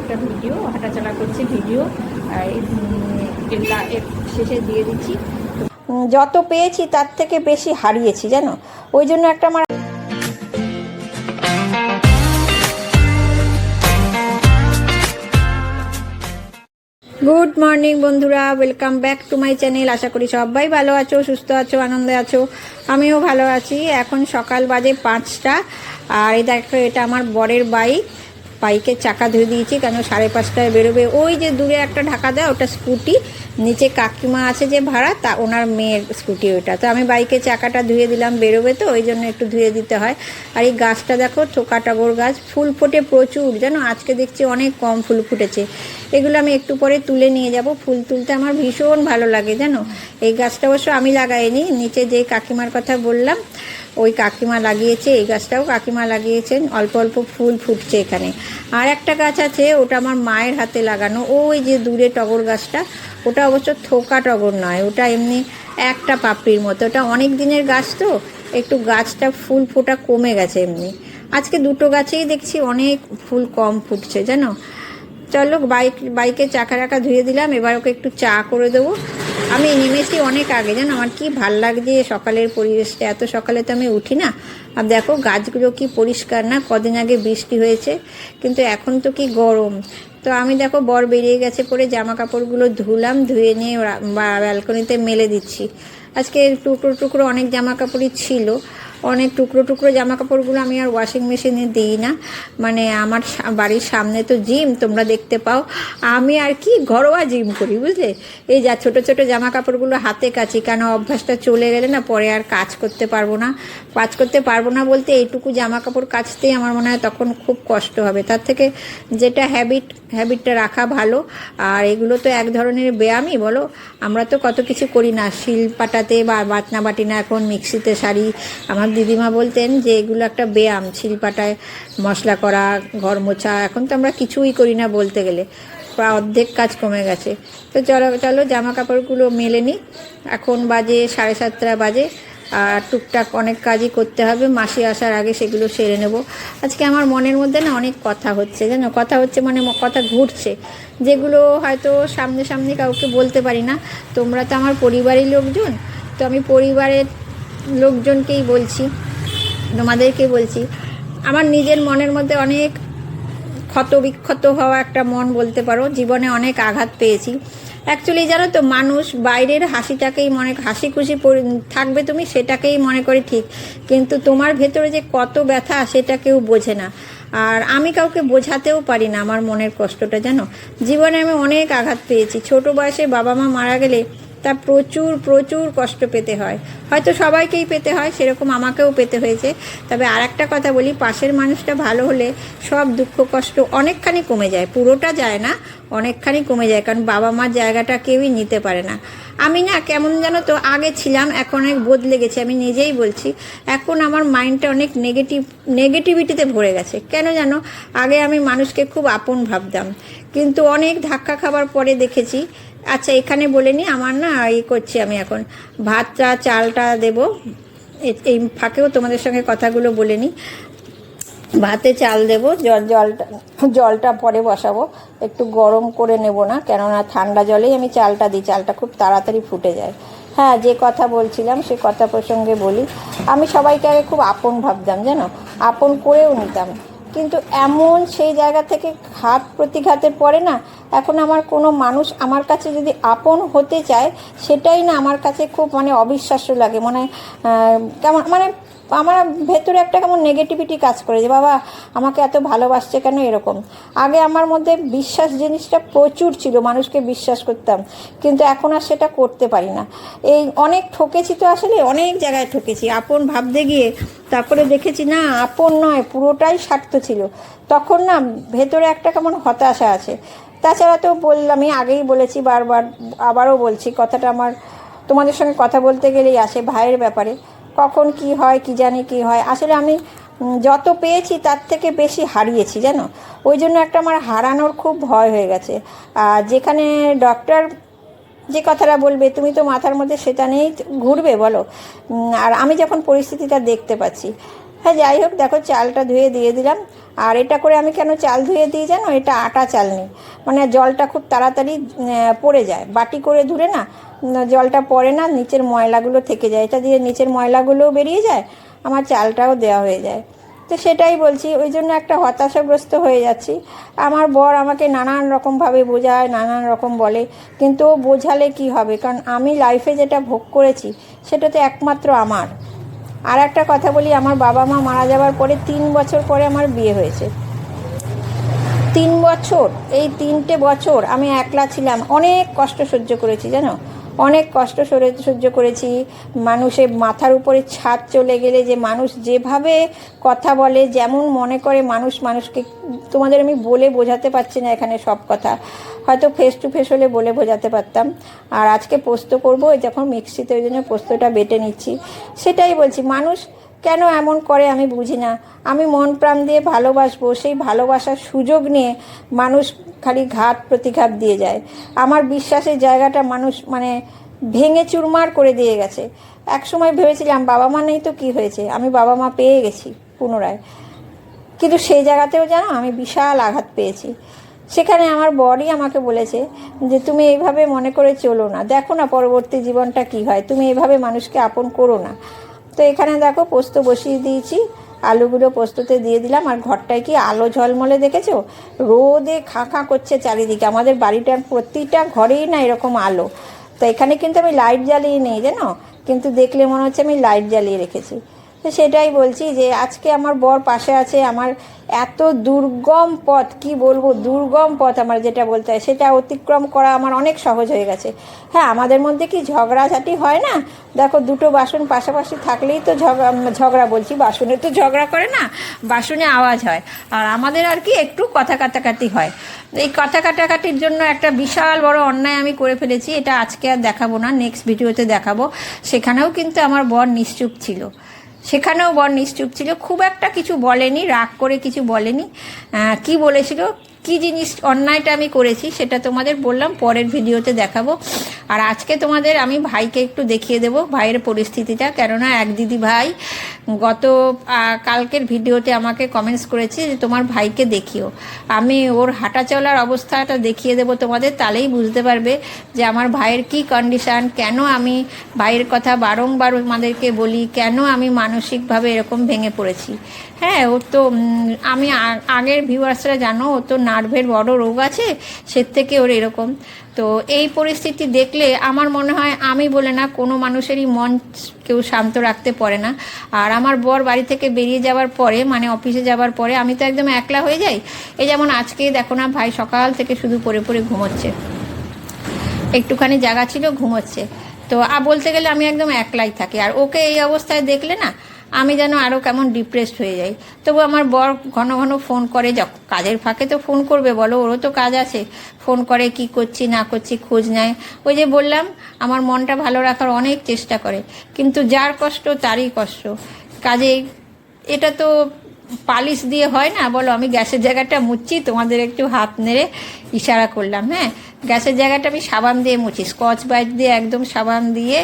একটা ভিডিও হাঁটাচলা করছে ভিডিও শেষে দিয়ে দিচ্ছি। যত পেয়েছি তার থেকে বেশি হারিয়েছি জানো? ওই জন্য একটা আমার গুড মর্নিং বন্ধুরা। Welcome back to my channel আশা করি সবাই ভালো আছো সুস্থ আছো আনন্দে আছো। আমিও ভালো আছি। এখন সকাল বাজে পাঁচটা। আর এই দেখো এটা আমার বরের বাইক বাইকের চাকা ধুয়ে দিয়েছি, কেন সাড়ে পাঁচটায় বেরোবে? ওই যে দূরে একটা ঢাকা দেয়, ওটা স্কুটি। নিচে কাকিমা আছে যে ভাড়া, তা ওনার মেয়ের স্কুটি ওটা তো আমি বাইকের চাকাটা ধুয়ে দিলাম, বেরোবে তো, ওই জন্য একটু ধুয়ে দিতে হয়। আর এই গাছটা দেখো থোকা টগর গাছ, ফুল ফোটে প্রচুর। জানো, আজকে দেখছি অনেক কম ফুল ফুটেছে। এগুলো আমি একটু পরে তুলে নিয়ে যাব। ফুল তুলতে আমার ভীষণ ভালো লাগে, জানো? এই গাছটা অবশ্য আমি লাগাইনি, নিচে যে কাকিমার কথা বললাম ওই কাকিমা লাগিয়েছে, এই গাছটাও কাকিমা লাগিয়েছেন, অল্প অল্প ফুল ফুটছে এখানে। আর একটা গাছ আছে, ওটা আমার মায়ের হাতে লাগানো, ওই যে দূরে টগর গাছটা, ওটা অবশ্য থোকা টগর নয়, ওটা এমনি একটা পাপড়ির মতো, ওটা অনেক দিনের গাছ তো, একটু গাছটা ফুল ফোটা কমে গেছে এমনি। আজকে দুটো গাছেই দেখছি অনেক ফুল কম ফুটছে, জানো? চলো বাইক, বাইকে চাকা রাখা ধুয়ে দিলাম, এবার ওকে একটু চা করে দেবো। আমি নেমেছি অনেক আগে, জানো, আমার কি ভালো লাগছে সকালের পরিবেশটা, এত সকালে তো আমি উঠি না। আর দেখো, গাছগুলো কি পরিষ্কার না, কদিন আগে বৃষ্টি হয়েছে, কিন্তু এখন তো কি গরম। তো আমি দেখো, বর বেরিয়ে গেছে পরে জামা কাপড়গুলো ধুলাম, ধুয়ে নিয়ে ব্যালকনিতে মেলে দিচ্ছি। আজকে টুকরো টুকরো অনেক জামা কাপড়ই ছিল অনেক টুকরো টুকরো জামা কাপড়গুলো আমি আর ওয়াশিং মেশিনে দিই না। মানে আমার বাড়ির সামনে তো জিম তোমরা দেখতে পাও। আমি আর কি ঘরোয়া জিম করি, বুঝলে? এই যা ছোট ছোট জামা কাপড়গুলো হাতে কাচি, কেন অভ্যাসটা চলে গেলে না পরে আর কাজ করতে পারব না। কাজ করতে পারব না বলতে এইটুকু জামা কাপড় কাচতেই আমার মনে হয় তখন খুব কষ্ট হবে। তার থেকে যেটা হ্যাবিট হ্যাবিটটা রাখা ভালো। আর এগুলো তো এক ধরনের ব্যায়ামই, বলো? আমরা তো কত কিছু করি না। শিল পাটাতে বা বাটনা বাটি না এখন মিক্সিতে শাড়ি, আমার দিদিমা বলতেন যে এগুলো একটা ব্যায়াম, শিলপাটায় মশলা করা, ঘর মোছা, এখন তো আমরা কিছুই করি না বলতে গেলে। প্রায় অর্ধেক কাজ কমে গেছে। তো চলো চলো জামা কাপড়গুলো মেলে নিই। এখন বাজে সাড়ে সাতটা বাজে, আর টুকটাক অনেক কাজই করতে হবে। মাসি আসার আগে সেগুলো সেরে নেব। আজকে আমার মনের মধ্যে না অনেক কথা হচ্ছে, জানো? কথা হচ্ছে মানে কথা ঘুরছে। যেগুলো হয়তো সামনে সামনে কাউকে বলতে পারি না। তোমরা তো আমার পরিবারের লোকজন। তো আমি পরিবারের লোকজনকেই বলছি তোমাদেরকে বলছি, আমার নিজের মনের মধ্যে অনেক ক্ষত বিক্ষত হওয়া একটা মন বলতে পারো, জীবনে অনেক আঘাত পেয়েছি। অ্যাকচুয়ালি জানো তো, মানুষ বাইরের হাসিটাকেই মনে হাসি খুশি থাকবে তুমি সেটাকেই মনে করে ঠিক, কিন্তু তোমার ভেতরে যে কত ব্যথা সেটা কেউ বোঝে না। আর আমি কাউকে বোঝাতেও পারি না আমার মনের কষ্টটা, জানো? জীবনে আমি অনেক আঘাত পেয়েছি, ছোট বয়সে বাবা মা মারা গেলে তা প্রচুর প্রচুর কষ্ট পেতে হয়। হয়তো সবাইকেই পেতে হয়, সেরকম আমাকেও পেতে হয়েছে। তবে আর একটা কথা বলি, পাশের মানুষটা ভালো হলে সব দুঃখ, কষ্ট অনেকখানি কমে যায়। পুরোটা যায় না, অনেকখানি কমে যায়, কারণ বাবা মার জায়গাটা কেউই নিতে পারে না। আমি না কেমন জানো তো, আগে ছিলাম, এখন অনেক বদলে গেছে। আমি নিজেই বলছি, এখন আমার মাইন্ডটা অনেক নেগেটিভ নেগেটিভিটিতে ভরে গেছে। কেন জানো, আগে আমি মানুষকে খুব আপন ভাবতাম। কিন্তু অনেক ধাক্কা খাবার পরে দেখেছি আচ্ছা এখানে বলে নি, আমার না ই করছি আমি এখন। ভাতটা, চালটা দেব। এই ফাঁকেও তোমাদের সঙ্গে কথাগুলো বলে নিই ভাতে চাল দেব, জল, জলটা জলটা পরে বসাবো। একটু গরম করে নেব না, কেননা ঠান্ডা জলেই আমি চালটা দিই, চালটা খুব তাড়াতাড়ি ফুটে যায়। হ্যাঁ যে কথা বলছিলাম, সে কথা প্রসঙ্গে বলি। আমি সবাইকে আগে খুব আপন ভাবতাম, জানো? আপন করেও নিতাম। কিন্তু এমন সেই জায়গা থেকে ঘাত প্রতিঘাতের পরে না এখন আমার কোনো মানুষ আমার কাছে যদি আপন হতে চায়, সেটাই না আমার কাছে খুব মানে অবিশ্বাস্য লাগে। মানে কেমন মানে আমার ভেতরে একটা কেমন নেগেটিভিটি কাজ করে যে, বাবা, আমাকে এত ভালোবাসছে কেন? এরকম। আগে আমার মধ্যে বিশ্বাস জিনিসটা প্রচুর ছিল, মানুষকে বিশ্বাস করতাম। কিন্তু এখন আর সেটা করতে পারি না। এই অনেক ঠকেছি তো আসলে, অনেক জায়গায় ঠকেছি। আপন ভাবতে গিয়ে তারপরে দেখেছি, না, আপন নয়, পুরোটাই স্বার্থ ছিল। তখন না ভেতরে একটা কেমন হতাশা আছে। তাছাড়া তো বললামই আগেই বলেছি বারবার, আবারও বলছি, কথাটা আমার তোমাদের সঙ্গে কথা বলতে গেলেই আসে ভাইয়ের ব্যাপারে। কখন কি হয়, কি জানি কি হয়। আসলে আমি যত পেয়েছি তার থেকে বেশি হারিয়েছি, জানো? ওই জন্য একটা আমার হারানোর খুব ভয় হয়ে গেছে। আর যেখানে ডক্টর যে কথাটা বলবে, তুমি তো মাথার মধ্যে সেটা নিয়েই ঘুরবে, বলো। আর আমি যখন পরিস্থিতিটা দেখতে পাচ্ছি হ্যাঁ যাই হোক, দেখো চালটা ধুয়ে দিয়ে দিলাম। আর এটা করে আমি কেন চাল ধুয়ে দিই জানো? এটা আটা চাল নেই। মানে জলটা খুব তাড়াতাড়ি পড়ে যায়। বাটি করে ধুলে না জলটা পড়ে না, নিচের ময়লাগুলো থেকে যায়। এটা দিয়ে নিচের ময়লাগুলোও বেরিয়ে যায়, আমার চালটাও দেওয়া হয়ে যায়। তো সেটাই বলছি, ওই জন্য একটা হতাশাগ্রস্ত হয়ে যাচ্ছি। আমার বর আমাকে নানান রকমভাবে বোঝায়, নানান রকম বলে, কিন্তু ও বোঝালে কি হবে? কারণ আমি লাইফে যেটা ভোগ করেছি, সেটা তো একমাত্র আমার। আর একটা কথা বলি, আমার বাবা মা মারা যাওয়ার পরে তিন বছর পরে আমার বিয়ে হয়েছে। তিন বছর, এই তিনটে বছর আমি একলা ছিলাম, অনেক কষ্ট সহ্য করেছি, জানো? অনেক কষ্ট সরে- সহ্য করেছি। মানুষের মাথার উপরে ছাদ চলে গেলে যে মানুষ যেভাবে কথা বলে, যেমন মনে করে মানুষ মানুষকে, তোমাদের আমি বলে বোঝাতে পারছি না এখানে সব কথা। হয়তো ফেস টু ফেস হলে বলে বোঝাতে পারতাম। আর আজকে পোস্ত করব যখন মিক্সিতে ওই জন্য পোস্তটা বেটে নিচ্ছি। সেটাই বলছি, মানুষ কেন এমন করে আমি বুঝি না? আমি মন প্রাণ দিয়ে ভালোবাসবো, সেই ভালোবাসার সুযোগ নিয়ে মানুষ খালি ঘাত প্রতিঘাত দিয়ে যায়। আমার বিশ্বাসের জায়গাটা মানুষ মানে ভেঙে চুরমার করে দিয়ে গেছে। এক সময় ভেবেছিলাম, বাবা মা নেই তো কি হয়েছে? আমি বাবা মা পেয়ে গেছি পুনরায়। কিন্তু সেই জায়গাতেও জানো, আমি বিশাল আঘাত পেয়েছি। সেখানে আমার বরই আমাকে বলেছে যে, তুমি এইভাবে মনে করে চলো না। দেখো না পরবর্তী জীবনটা কি হয়। তুমি এইভাবে মানুষকে আপন করো না। তো এখানে দেখো পোস্ত বসিয়ে দিয়েছি আলুগুলো পোস্ততে দিয়ে দিলাম। আর ঘরটায় কি আলো ঝলমলে দেখেছ? রোদে খাঁ খাঁ করছে চারিদিকে। আমাদের বাড়িটার প্রতিটা ঘরেই না এরকম আলো। তো এখানে কিন্তু আমি লাইট জ্বালিয়ে নেই, জানো? কিন্তু দেখলে মনে হচ্ছে আমি লাইট জ্বালিয়ে রেখেছি। তো সেটাই বলছি যে, আজকে আমার বর পাশে আছে, আমার এত দুর্গম পথ, কি বলব? দুর্গম পথ আমার যেটা বলতে হয়, সেটা অতিক্রম করা আমার অনেক সহজ হয়ে গেছে। হ্যাঁ আমাদের মধ্যে কি ঝগড়াঝাটি হয় না? দেখো, দুটো বাসন পাশাপাশি থাকলেই তো ঝগড়া ঝগড়া বলছি, বাসনে তো ঝগড়া করে না, বাসনে আওয়াজ হয়। আর আমাদের আর কি একটু কথা কাটাকাটি হয়। এই কথা কাটাকাটির জন্য একটা বিশাল বড় অন্যায় আমি করে ফেলেছি, এটা আজকে আর দেখাবো না নেক্সট ভিডিওতে দেখাবো। সেখানেও কিন্তু আমার বর নিশ্চুপ ছিল। সেখানেও বর নিশ্চুপ ছিল। খুব একটা কিছু বলেনি রাগ করে কিছু বলেনি। কি বলেছিল? কি জিনিস অন্যায়টা আমি করেছি সেটা তোমাদের বললাম, পরের ভিডিওতে দেখাবো। আর আজকে তোমাদের আমি ভাইকে একটু দেখিয়ে দেবো ভাইয়ের পরিস্থিতিটা। কেননা এক দিদি ভাই গত কালকের ভিডিওতে আমাকে কমেন্টস করেছে যে তোমার ভাইকে দেখিও। আমি ওর হাঁটা চলার অবস্থাটা দেখিয়ে দেবো তোমাদের, তাহলেই বুঝতে পারবে যে আমার ভাইয়ের কি কন্ডিশান কেন আমি ভাইয়ের কথা বারংবার আমাদেরকে বলি, কেন আমি মানসিকভাবে এরকম ভেঙে পড়েছি। হ্যাঁ ওর তো আমি আগের ভিউয়ার্সরা জানো, ও তো নার্ভের বড় রোগ আছে, সে থেকে ওর এরকম। তো এই পরিস্থিতি দেখলে আমার মনে হয় আমি বলে না, কোনো মানুষেরই মন কেউ শান্ত রাখতে পারে না। আর আমার বর বাড়ি থেকে বেরিয়ে যাওয়ার পরে মানে অফিসে যাওয়ার পরে, আমি তো একদম একলা হয়ে যাই। এই যেমন আজকে দেখো না, ভাই সকাল থেকে শুধু পরে পরে ঘুমোচ্ছে। একটুখানি জায়গা ছিল, ঘুমোচ্ছে। তো আর বলতে গেলে আমি একদম একলাই থাকি। আর ওকে এই অবস্থায় দেখলে না আমি যেন আরও কেমন ডিপ্রেসড হয়ে যাই। তবু আমার বর ঘন ঘন ফোন করে কাজের ফাঁকে তো ফোন করবে, বলো, ওরও তো কাজ আছে। ফোন করে কি করছি, না করছি, খোঁজ নেয়। ওই যে বললাম, আমার মনটা ভালো রাখার অনেক চেষ্টা করে, কিন্তু যার কষ্ট, তারই কষ্ট। কাজেই এটা তো পালিশ দিয়ে হয় না, বলো, আমি গ্যাসের জায়গাটা মুচ্ছি, তোমাদের একটু হাত নেড়ে ইশারা করলাম হ্যাঁ? গ্যাসের জায়গাটা আমি সাবান দিয়ে মুছি, স্কচ ব্রাইট দিয়ে একদম সাবান দিয়ে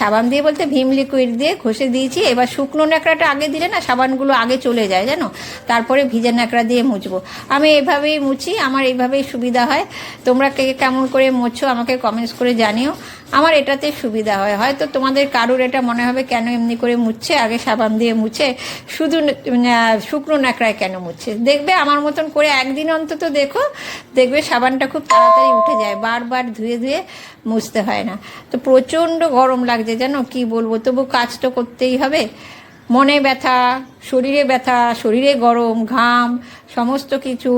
সাবান দিয়ে বলতে ভীম লিকুইড দিয়ে ঘষে দিয়েছি। এবার শুকনো ন্যাকড়াটা আগে দিলে না সাবানগুলো আগে চলে যায়, জানো? তারপরে ভিজে ন্যাকড়া দিয়ে মুছবো। আমি এভাবেই মুছি, আমার এইভাবেই সুবিধা হয়। তোমরা কে কেমন করে মুছো আমাকে কমেন্টস করে জানিও। আমার এটাতে সুবিধা হয়। হয়তো তোমাদের কারুর এটা মনে হবে কেন এমনি করে মুছছে আগে সাবান দিয়ে মুছে, শুধু শুকনো ন্যাকড়ায় কেন মুছছে দেখবে আমার মতন করে একদিন অন্তত দেখো, দেখবে সাবানটা খুব তাড়াতাড়ি উঠে যায়, বারবার ধুয়ে ধুয়ে মুছতে হয় না। তো প্রচণ্ড গরম লাগছে, জানো কি বলব? তবু কাজ তো করতেই হবে। মনে ব্যথা, শরীরে ব্যথা, শরীরে গরম, ঘাম, সমস্ত কিছু,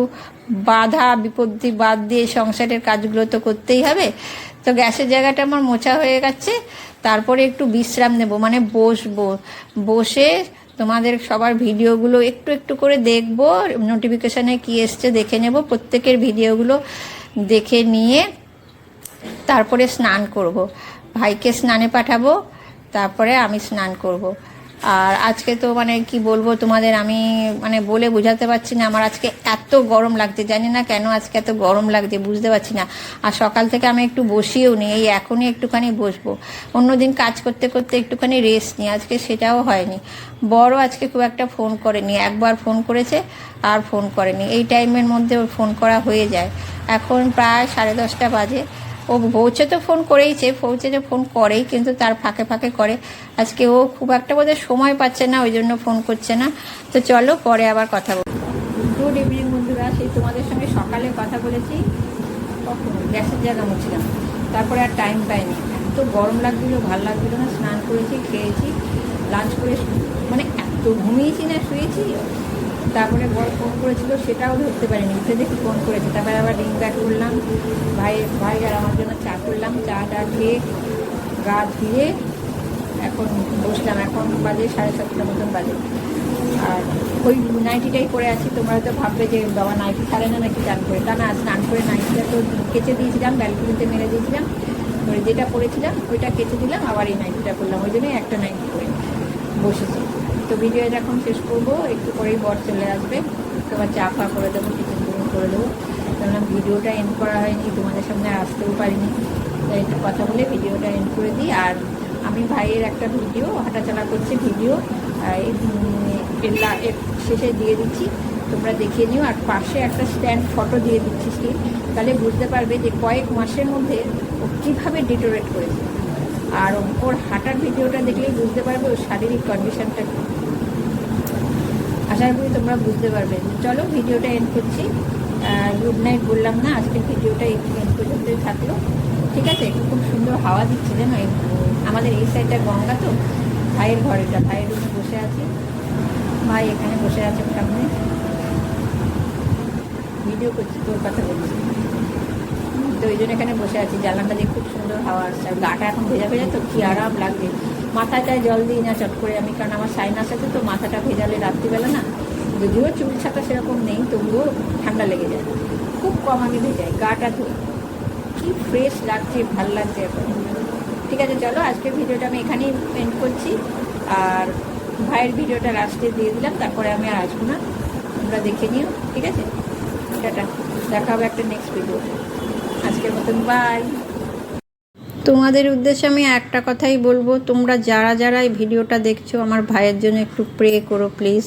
বাধা, বিপত্তি বাদ দিয়ে সংসারের কাজগুলো তো করতেই হবে। তো গ্যাসের জায়গাটা আমার মোছা হয়ে গেছে, তারপরে একটু বিশ্রাম নেব মানে বসবো। বসে তোমাদের সবার ভিডিওগুলো একটু একটু করে দেখব নোটিফিকেশানে কি এসছে দেখে নেব, প্রত্যেকের ভিডিওগুলো দেখে নিয়ে তারপরে স্নান করব। ভাইকে স্নানে পাঠাবো তারপরে আমি স্নান করব। আর আজকে তো মানে কি বলব তোমাদের, আমি মানে বলে বোঝাতে পারছি না, আমার আজকে এত গরম লাগছে, জানি না কেন আজকে এত গরম লাগছে, বুঝতে পারছি না। আর সকাল থেকে আমি একটু বসিয়েও নি, এই এখনই একটুখানি বসবো। অন্যদিন কাজ করতে করতে একটুখানি রেস্ট নিই আজকে সেটাও হয়নি। বড় আজকে খুব একটা ফোন করেনি, একবার ফোন করেছে আর ফোন করেনি। এই টাইমের মধ্যে ফোন করা হয়ে যায়। এখন প্রায় সাড়ে দশটা বাজে। ও পৌঁছে তো ফোন করেইছে পৌঁছে যে ফোন করেই কিন্তু তার ফাঁকে ফাঁকে করে। আজকে ও খুব একটা বোধহয় সময় পাচ্ছে না, ওই জন্য ফোন করছে না। তো চলো পরে আবার কথা বল গুড ইভিনিং বন্ধুরা, সেই তোমাদের সঙ্গে সকালে কথা বলেছি। গ্যাসের জায়গা মুছিলাম। তারপরে আর টাইম পাইনি। এত গরম লাগছিল, ভালো লাগছিল না, স্নান করেছি, খেয়েছি লাঞ্চ করে মানে এত ঘুমিয়েছি না, শুয়েছি। তারপরে বড় ফোন করেছিল, সেটাও ধরতে পারিনি। উঠে দেখি ফোন করেছে। তারপরে আবার রিং ব্যাক করলাম। ভাই ভাই আর আমার জন্য চা করলাম। চা টা খেয়ে গা ধুয়ে এখন বসলাম। এখন বাজে সাড়ে সাতটার মতন বাজে। আর ওই নাইটিটাই পরে আছি। তোমরা তো ভাববে যে, বাবা নাইটি ছাড়ে না নাকি চান করে? তা না, স্নান করে নাইটিটা তো কেচে দিয়েছিলাম ব্যালকনিতে মেরে দিয়েছিলাম। যেটা পরেছিলাম ওইটা কেচে দিলাম। আবার এই নাইটিটা করলাম। ওই জন্যই একটা নাইটি করে বসেছি। তো ভিডিও এখন শেষ করব। একটু পরেই বর চলে আসবে। তোমার চা ফা করে দেবো, টিফিন টিফিন করে দেবো। কেননা ভিডিওটা এন্ড করা হয়নি, তোমাদের সামনে আসতেও পারিনি। তাই একটু কথা বলে ভিডিওটা এন্ড করে দিই। আর আমি ভাইয়ের একটা ভিডিও হাঁটাচলা করছে ভিডিও এর শেষে দিয়ে দিচ্ছি। তোমরা দেখিয়ে নিও। আর পাশে একটা স্ট্যান্ড ফটো দিয়ে দিচ্ছি স্টিল। তাহলে বুঝতে পারবে যে কয়েক মাসের মধ্যে ও কীভাবে ডিটোরেট করেছে। আর ওর হাঁটার ভিডিওটা দেখলেই বুঝতে পারবে ওর শারীরিক কন্ডিশনটা কী। আশা করি তোমরা বুঝতে পারবে। চলো, ভিডিওটা এন্ড করছি। গুড নাইট বললাম না, আজকের ভিডিওটা এন্ড পর্যন্তই থাকল। ঠিক আছে, একটু খুব সুন্দর হাওয়া দিচ্ছে জানো আমাদের এই সাইডটা গঙ্গা তো, ভাইয়ের ঘরেটা ভাইয়ের রুমে বসে আছি। ভাই এখানে বসে আছে সামনে। ভিডিও করছি, তোর কথা বলছি। তো ওই জন্য এখানে বসে আছি। জানলাটা দিয়ে খুব সুন্দর হাওয়া আসছে। আর গাটা এখন ভেজা ভেজা, তো কি আরাম লাগবে মাথাটায় জল দিই না, চট করে আমি, কারণ আমার সাইনাস আছে তো মাথাটা ভেজালে রাত্রিবেলা না, যদিও চুল ছাতা সেরকম নেই, তবুও ঠান্ডা লেগে যায়। খুব কম আমি ভেজাই গাটা ধুই। কি ফ্রেশ লাগছে, ভালো লাগছে এখন। ঠিক আছে, চলো, আজকের ভিডিওটা আমি এখানেই পেন্ট করছি। আর ভাইয়ের ভিডিওটা লাস্টে দিয়ে দিলাম, তারপরে আমি আর আসব না। তোমরা দেখে নিও, ঠিক আছে? দেখা হবে একটা নেক্সট ভিডিও আজকের মতন বাই তোমাদের উদ্দেশ্যে আমি একটা কথাই বলব, তোমরা যারা যারা এই ভিডিওটা দেখছ, আমার ভাইয়ের জন্য একটু প্রে করো প্লিজ